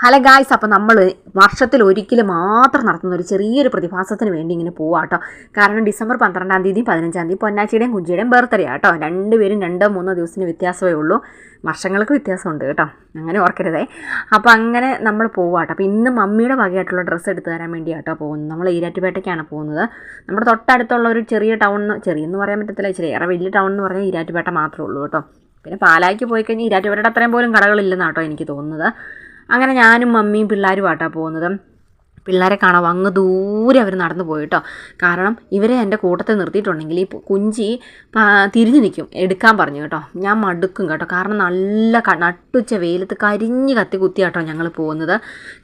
Hello guys അപ്പോൾ നമ്മൾ വർഷത്തിൽ ഒരിക്കലും മാത്രം നടത്തുന്ന ഒരു ചെറിയൊരു പ്രതിഭാസത്തിന് വേണ്ടി ഇങ്ങനെ പോവാം കേട്ടോ കാരണം ഡിസംബർ പന്ത്രണ്ടാം തീയതി പതിനഞ്ചാം തീയതി പൊന്നാച്ചിയുടെയും കുഞ്ചിയുടെയും ബർത്ത്ഡേ ആട്ടോ രണ്ടുപേരും രണ്ടോ മൂന്നോ ദിവസത്തിന് വ്യത്യാസമേ ഉള്ളൂ. വർഷങ്ങൾക്ക് വ്യത്യാസമുണ്ട് കേട്ടോ. അങ്ങനെ ഓർക്കരുതേ. അപ്പോൾ അങ്ങനെ നമ്മൾ പോവാട്ടോ അപ്പോൾ ഇന്ന് മമ്മിയുടെ വകയായിട്ടുള്ള ഡ്രസ്സ് എടുത്തു തരാൻ വേണ്ടി വേണ്ടിയാട്ടോ പോകുന്നത്. നമ്മൾ ഈരാറ്റുപേട്ടയ്ക്കാണ് പോകുന്നത്. നമ്മുടെ തൊട്ടടുത്തുള്ള ഒരു ചെറിയ ടൗൺ ചെറിയെന്ന് പറയാൻ പറ്റത്തില്ല. ഇച്ചിരി ഏറെ വലിയ ടൗൺ എന്ന് പറഞ്ഞാൽ ഈരാറ്റുപേട്ട മാത്രമേ ഉള്ളൂ കേട്ടോ. പിന്നെ പാലായ്ക്ക് പോയി കഴിഞ്ഞാൽ ഈരാറ്റുപേട്ടയുടെ അത്രയും പോലും കടകളില്ലെന്നാട്ടോ എനിക്ക് തോന്നുന്നത്. അങ്ങനെ ഞാനും മമ്മിയും പിള്ളേരും ആട്ടാ പോകുന്നത്. പിള്ളേരെ കാണാം അങ്ങ് ദൂരെ അവർ നടന്നു പോയിട്ടോ കാരണം ഇവരെ എന്റെ കൂട്ടത്തിൽ നിർത്തിയിട്ടുണ്ടെങ്കിൽ ഈ കുഞ്ചി തിരിഞ്ഞു നിൽക്കും. എടുക്കാൻ പറഞ്ഞു കേട്ടോ. ഞാൻ മടുക്കും കേട്ടോ. കാരണം നല്ല നട്ടുച്ച വെയിലത്ത് കരിഞ്ഞ് കത്തി കുത്തിയാട്ടോ ഞങ്ങൾ പോകുന്നത്.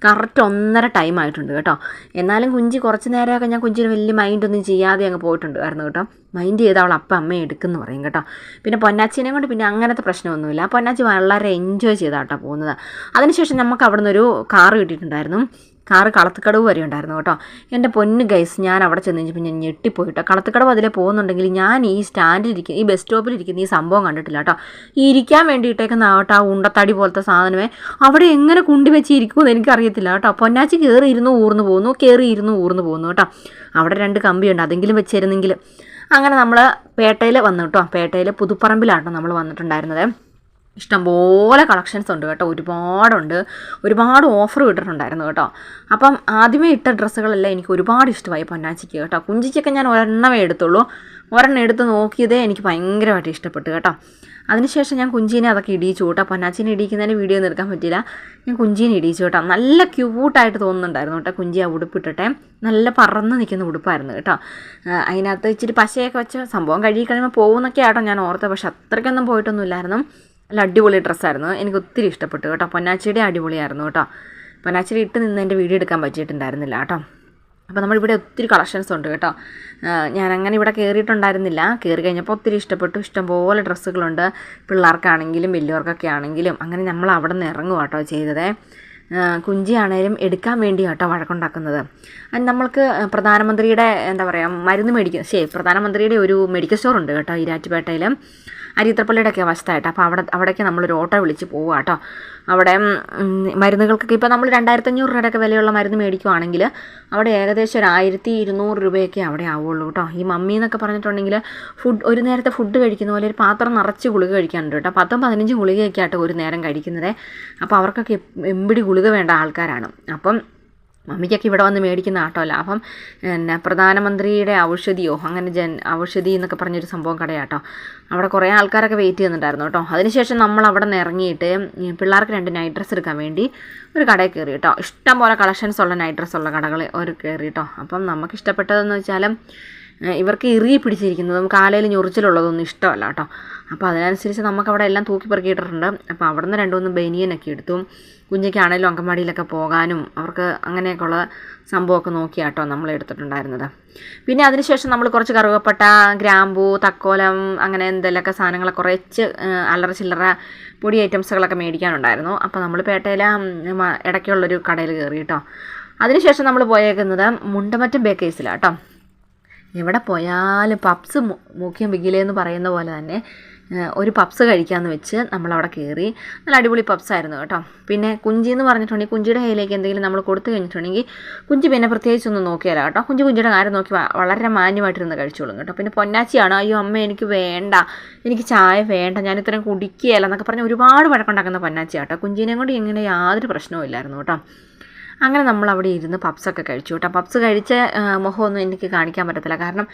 കറക്റ്റ് ഒന്നര ടൈം ആയിട്ടുണ്ട് കേട്ടോ. എന്നാലും കുഞ്ചി കുറച്ച് നേരമൊക്കെ ഞാൻ കുഞ്ചിന് വലിയ മൈൻഡൊന്നും ചെയ്യാതെ അങ്ങ് പോയിട്ടുണ്ട് ആയിരുന്നു കേട്ടോ. മൈൻഡ് ചെയ്ത് അവൾ അപ്പം അമ്മ എടുക്കുന്നു പറയും കേട്ടോ. പിന്നെ പൊന്നാച്ചിനെ കൊണ്ട് പിന്നെ അങ്ങനത്തെ പ്രശ്നമൊന്നുമില്ല. പൊന്നാച്ചി വളരെ എൻജോയ് ചെയ്താട്ടോ പോകുന്നത്. അതിനുശേഷം നമുക്ക് അവിടെ നിന്നൊരു കാറ് കിട്ടിയിട്ടുണ്ടായിരുന്നു. കാറ് കളത്തുക്കടവ് വരെ ഉണ്ടായിരുന്നു കേട്ടോ. എന്റെ പൊന്ന് ഗൈസ് ഞാൻ അവിടെ ചെന്ന് കഴിഞ്ഞപ്പോൾ ഞാൻ ഞെട്ടിപ്പോയിട്ടോ. കളത്തുക്കടവ് അതിലെ പോകുന്നുണ്ടെങ്കിൽ ഞാൻ ഈ സ്റ്റാൻഡിൽ ഇരിക്കുന്ന ഈ ബസ് സ്റ്റോപ്പിൽ ഇരിക്കുന്ന ഈ സംഭവം കണ്ടിട്ടില്ല കേട്ടോ. ഈ ഇരിക്കാൻ വേണ്ടിയിട്ടേക്കുന്ന കേട്ടോ ആ ഉണ്ടത്തടി പോലത്തെ സാധനമേ അവിടെ എങ്ങനെ കുണ്ടി വെച്ച് ഇരിക്കുമെന്ന് എനിക്കറിയത്തില്ല കേട്ടോ. പൊന്നാച്ചി കയറി ഇരുന്ന് ഊർന്ന് പോകുന്നു കയറി ഇരുന്ന് ഊർന്ന് പോകുന്നു കേട്ടോ. അവിടെ രണ്ട് കമ്പിയുണ്ട് അതെങ്കിലും വെച്ചിരുന്നെങ്കിൽ. അങ്ങനെ നമ്മൾ പേട്ടയിൽ വന്നു കേട്ടോ. പേട്ടയിൽ പുതുപ്പറമ്പിലാട്ടോ നമ്മൾ വന്നിട്ടുണ്ടായിരുന്നത്. ഇഷ്ടംപോലെ കളക്ഷൻസ് ഉണ്ട് കേട്ടോ. ഒരുപാടുണ്ട്. ഒരുപാട് ഓഫർ ഇട്ടിട്ടുണ്ടായിരുന്നു കേട്ടോ. അപ്പം ആദ്യമേ ഇട്ട ഡ്രസ്സുകളെല്ലാം എനിക്ക് ഒരുപാട് ഇഷ്ടമായി പൊന്നാച്ചിക്ക് കേട്ടോ. കുഞ്ചിക്കൊക്കെ ഞാൻ ഒരെണ്ണമേ എടുത്തുള്ളൂ. ഒരെണ്ണം എടുത്ത് നോക്കിയതേ എനിക്ക് ഭയങ്കരമായിട്ട് ഇഷ്ടപ്പെട്ടു കേട്ടോ. അതിനുശേഷം ഞാൻ കുഞ്ചീനെ അതൊക്കെ ഇടിയിച്ചു കേട്ടോ. പൊന്നാച്ചിനെ ഇടിയിക്കുന്നതിന് വീഡിയോ ഒന്നും എടുക്കാൻ പറ്റില്ല ഞാൻ കുഞ്ചീനെ ഇടിയിച്ചു കേട്ടോ. നല്ല ക്യൂട്ടായിട്ട് തോന്നുന്നുണ്ടായിരുന്നു കേട്ടോ കുഞ്ചി ആ ഉടുപ്പിട്ടിട്ടെ. നല്ല പറന്ന് നിൽക്കുന്ന ഉടുപ്പായിരുന്നു കേട്ടോ. അതിനകത്ത് ഇച്ചിരി പശയൊക്കെ വെച്ച് സംഭവം കഴുകി കഴിയുമ്പോൾ പോകുന്നൊക്കെ ആട്ടോ ഞാൻ ഓർത്തത്. പക്ഷെ അത്രയ്ക്കൊന്നും പോയിട്ടൊന്നുമില്ലായിരുന്നു. നല്ല അടിപൊളി ഡ്രസ്സായിരുന്നു. എനിക്ക് ഒത്തിരി ഇഷ്ടപ്പെട്ടു കേട്ടോ. പൊന്നാച്ചിയുടെ അടിപൊളിയായിരുന്നു കേട്ടോ. പൊന്നാച്ചിയുടെ ഇട്ട് നിന്ന് എന്റെ വീഡിയോ എടുക്കാൻ പറ്റിയിട്ടുണ്ടായിരുന്നില്ല കേട്ടോ. അപ്പോൾ നമ്മളിവിടെ ഒത്തിരി കളക്ഷൻസ് ഉണ്ട് കേട്ടോ. ഞാൻ അങ്ങനെ ഇവിടെ കയറിയിട്ടുണ്ടായിരുന്നില്ല. കയറി കഴിഞ്ഞപ്പോൾ ഒത്തിരി ഇഷ്ടപ്പെട്ടു. ഇഷ്ടംപോലെ ഡ്രസ്സുകളുണ്ട്. പിള്ളേർക്കാണെങ്കിലും വലിയവർക്കൊക്കെ ആണെങ്കിലും. അങ്ങനെ നമ്മൾ അവിടെ നിന്ന് ഇറങ്ങുക കേട്ടോ ചെയ്തത്. കുഞ്ചിയാണേലും എടുക്കാൻ വേണ്ടി കേട്ടോ വഴക്കുണ്ടാക്കുന്നത്. അത് നമ്മൾക്ക് പ്രധാനമന്ത്രിയുടെ എന്താ പറയുക മരുന്ന് മേടിക്കുക ശരി പ്രധാനമന്ത്രിയുടെ ഒരു മെഡിക്കൽ സ്റ്റോർ ഉണ്ട് കേട്ടോ ഈരാറ്റുപേട്ടയിൽ അരിത്രപ്പള്ളിയുടെ ഒക്കെ വശത്തായിട്ട് അപ്പോൾ അവിടെ അവിടേക്ക് നമ്മളൊരു ഓട്ടോ വിളിച്ച് പോവുക കേട്ടോ. അവിടെ മരുന്നുകൾക്കൊക്കെ ഇപ്പോൾ നമ്മൾ രണ്ടായിരത്തി അഞ്ഞൂറ് രൂപയുടെയൊക്കെ വിലയുള്ള മരുന്ന് മേടിക്കുവാണെങ്കിൽ അവിടെ ഏകദേശം ഒരു ആയിരത്തി ഇരുന്നൂറ് രൂപയൊക്കെ അവിടെ ആവുള്ളൂ കേട്ടോ. ഈ മമ്മി എന്നൊക്കെ പറഞ്ഞിട്ടുണ്ടെങ്കിൽ ഫുഡ് ഒരു നേരത്തെ ഫുഡ് കഴിക്കുന്ന പോലെ ഒരു പാത്രം നിറച്ച് ഗുളിക കഴിക്കാനുണ്ട് കേട്ടോ. പത്തും പതിനഞ്ചും ഗുളികയൊക്കെ ആട്ടോ ഒരു നേരം കഴിക്കുന്നത്. അപ്പോൾ അവർക്കൊക്കെ എമ്പിടി ഗുളിക വേണ്ട ആൾക്കാരാണ്. അപ്പം മമ്മിക്കൊക്കെ ഇവിടെ വന്ന് മേടിക്കുന്ന ആട്ടോ ലാഭം. പിന്നെ പ്രധാനമന്ത്രിയുടെ ഔഷധിയോ അങ്ങനെ ജൻ ഔഷധി എന്നൊക്കെ പറഞ്ഞൊരു സംഭവം കടയാട്ടോ. അവിടെ കുറേ ആൾക്കാരൊക്കെ വെയിറ്റ് ചെയ്യുന്നുണ്ടായിരുന്നു കേട്ടോ. അതിനുശേഷം നമ്മൾ അവിടെ നിന്ന് ഇറങ്ങിയിട്ട് പിള്ളേർക്ക് രണ്ട് നൈറ്റ് ഡ്രസ്സ് എടുക്കാൻ വേണ്ടി ഒരു കടയിൽ കയറി കേട്ടോ. ഇഷ്ടം പോലെ കളക്ഷൻസ് ഉള്ള നൈറ്റ് ഡ്രസ്സ് ഉള്ള കടകൾ ഒരു കയറി കേട്ടോ. അപ്പം നമുക്ക് ഇഷ്ടപ്പെട്ടതെന്ന് വെച്ചാൽ ഏഹ് ഇവർക്ക് ഇറുകി പിടിച്ചിരിക്കുന്നതും കാലയിൽ ഞൊറിച്ചിലുള്ളതൊന്നും ഇഷ്ടമല്ല കേട്ടോ. അപ്പോൾ അതിനനുസരിച്ച് നമുക്ക് അവിടെ എല്ലാം തൂക്കി പെറുക്കിയിട്ടിട്ടുണ്ട്. അപ്പോൾ അവിടെ നിന്ന് രണ്ടുമൂന്ന് ബനിയനൊക്കെ എടുത്തു. കുഞ്ഞിക്കാണേലും അങ്കൻവാടിയിലൊക്കെ പോകാനും അവർക്ക് അങ്ങനെയൊക്കെയുള്ള സംഭവമൊക്കെ നോക്കിയാട്ടോ നമ്മൾ എടുത്തിട്ടുണ്ടായിരുന്നത്. പിന്നെ അതിനുശേഷം നമ്മൾ കുറച്ച് കറുവപ്പട്ട ഗ്രാമ്പൂ തക്കോലം അങ്ങനെ എന്തെങ്കിലുമൊക്കെ സാധനങ്ങളൊക്കെ കുറച്ച് അല്ലറ ചില്ലറ പൊടി ഐറ്റംസുകളൊക്കെ മേടിക്കാനുണ്ടായിരുന്നു. അപ്പോൾ നമ്മൾ പേട്ടയിൽ ഇടയ്ക്കുള്ളൊരു കടയിൽ കയറി കേട്ടോ. അതിനുശേഷം നമ്മൾ പോയേക്കുന്നത് മുണ്ടമറ്റം ബേക്കേഴ്സിലാണ് കേട്ടോ. എവിടെ പോയാലും പപ്സ് മുഖ്യം ബിഗിലേ എന്ന് പറയുന്ന പോലെ തന്നെ ഒരു പപ്സ് കഴിക്കാമെന്ന് വെച്ച് നമ്മളവിടെ കയറി നല്ല അടിപൊളി പപ്സ് ആയിരുന്നു കേട്ടോ. പിന്നെ കുഞ്ചി എന്ന് പറഞ്ഞിട്ടുണ്ടെങ്കിൽ കുഞ്ചിയുടെ കയ്യിലേക്ക് എന്തെങ്കിലും നമ്മൾ കൊടുത്തു കഴിഞ്ഞിട്ടുണ്ടെങ്കിൽ കുഞ്ചി പിന്നെ പ്രത്യേകിച്ചൊന്നും നോക്കിയാലോ കേട്ടോ. കുഞ്ചി കുഞ്ചിയുടെ കാര്യം നോക്കി വളരെ വളരെ മാന്യമായിട്ടിരുന്ന് കഴിച്ചോളും കേട്ടോ. പിന്നെ പൊന്നാച്ചിയാണ് അയ്യോ അമ്മ എനിക്ക് വേണ്ട. എനിക്ക് ചായ വേണ്ട. ഞാൻ ഇത്രയും കുടിക്കുകയല്ല എന്നൊക്കെ പറഞ്ഞ് ഒരുപാട് വഴക്കുണ്ടാക്കുന്ന പൊന്നാച്ചി കേട്ടോ. കുഞ്ചിനെ കൊണ്ട് ഇങ്ങനെ യാതൊരു പ്രശ്നവും ഇല്ലായിരുന്നു കേട്ടോ. അങ്ങനെ നമ്മൾ അവിടെ ഇരുന്ന് പപ്സൊക്കെ കഴിച്ചു കേട്ടോ. പപ്സ് കഴിച്ച മുഖമൊന്നും എനിക്ക് കാണിക്കാൻ പറ്റത്തില്ല. കാരണം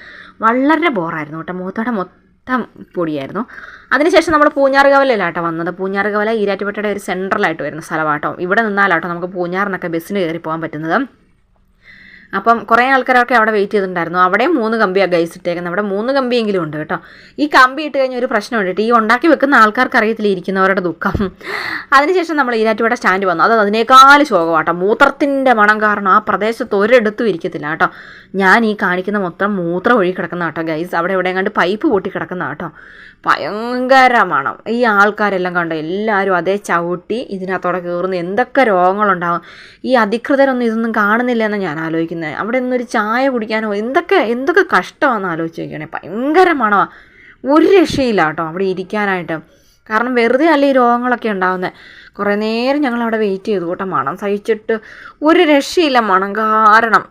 വളരെ ബോറായിരുന്നു കേട്ടോ. മുഖത്തോടെ മൊത്തം പൊടിയായിരുന്നു. അതിനുശേഷം നമ്മൾ പൂഞ്ഞാറുകവലയിലാട്ടോ വന്നത്. പൂഞ്ഞാറുകവല ഈരാറ്റുപേട്ടയുടെ ഒരു സെൻട്രലായിട്ട് വരുന്ന സ്ഥലമാട്ടോ ഇവിടെ നിന്നാലാട്ടോ നമുക്ക് പൂഞ്ഞാറിനൊക്കെ ബസ്സിന് കയറി പോകാൻ പറ്റുന്നത്. അപ്പം കുറേ ആൾക്കാരൊക്കെ അവിടെ വെയിറ്റ് ചെയ്തിട്ടുണ്ടായിരുന്നു. അവിടെ മൂന്ന് കമ്പിയാണ് ഗൈസ് ഇട്ടേക്കുന്നത് അവിടെ മൂന്ന് കമ്പിയെങ്കിലും ഉണ്ട് കേട്ടോ. ഈ കമ്പി ഇട്ട് കഴിഞ്ഞ ഒരു പ്രശ്നമുണ്ട് ഈ ഉണ്ടാക്കി വെക്കുന്ന ആൾക്കാർക്ക് അറിയത്തില്ല ഇരിക്കുന്നവരുടെ ദുഃഖം. അതിനുശേഷം നമ്മൾ ഈരാറ്റുപേട്ട സ്റ്റാൻഡ് വന്നു. അത് അതിനേക്കാൾ ശോകമാട്ടോ. മൂത്രത്തിന്റെ മണം കാരണം ആ പ്രദേശത്ത് ഒരിടത്തും ഇരിക്കത്തില്ല കേട്ടോ. ഞാൻ ഈ കാണിക്കുന്ന മൊത്തം മൂത്രം ഒഴുകി കിടക്കുന്ന കേട്ടോ ഗൈസ് അവിടെ എവിടെ കണ്ട് പൈപ്പ് പൊട്ടി കിടക്കുന്ന കേട്ടോ. ഭയങ്കര മണം. ഈ ആൾക്കാരെല്ലാം കണ്ടോ? എല്ലാവരും അതേ ചവിട്ടി ഇതിനകത്തോടെ കയറുന്ന. എന്തൊക്കെ രോഗങ്ങളുണ്ടാകും ഈ അധികൃതരൊന്നും ഇതൊന്നും കാണുന്നില്ല എന്ന് ഞാൻ ആലോചിക്കുന്നത് അവിടെ നിന്നൊരു ചായ കുടിക്കാനോ എന്തൊക്കെ എന്തൊക്കെ കഷ്ടമാണെന്ന് ആലോചിച്ച് നോക്കുകയാണെങ്കിൽ ഭയങ്കര മണമാണ് ഒരു രക്ഷയില്ല കേട്ടോ അവിടെ ഇരിക്കാനായിട്ട്. കാരണം വെറുതെ അല്ല ഈ രോഗങ്ങളൊക്കെ ഉണ്ടാകുന്നത് കുറേ നേരം ഞങ്ങൾ അവിടെ വെയിറ്റ് ചെയ്തു കേട്ടോ. മണം സഹിച്ചിട്ട് ഒരു രക്ഷയില്ല മണം കാരണം.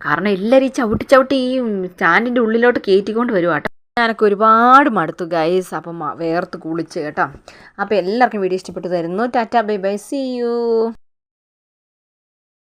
കാരണം എല്ലാവരും ഈ ചവിട്ടി ചവിട്ടി ഈ സ്റ്റാൻഡിന്റെ ഉള്ളിലോട്ട് കയറ്റിക്കൊണ്ട് വരുവാ കേട്ടോ. ഞാനൊക്കെ ഒരുപാട് മടുത്തു ഗൈസ് അപ്പം വേർത്ത് കുളിച്ച് കേട്ടോ. അപ്പോൾ എല്ലാവർക്കും വീഡിയോ ഇഷ്ടപ്പെട്ടു തരുന്നു. Tata bye bye. See you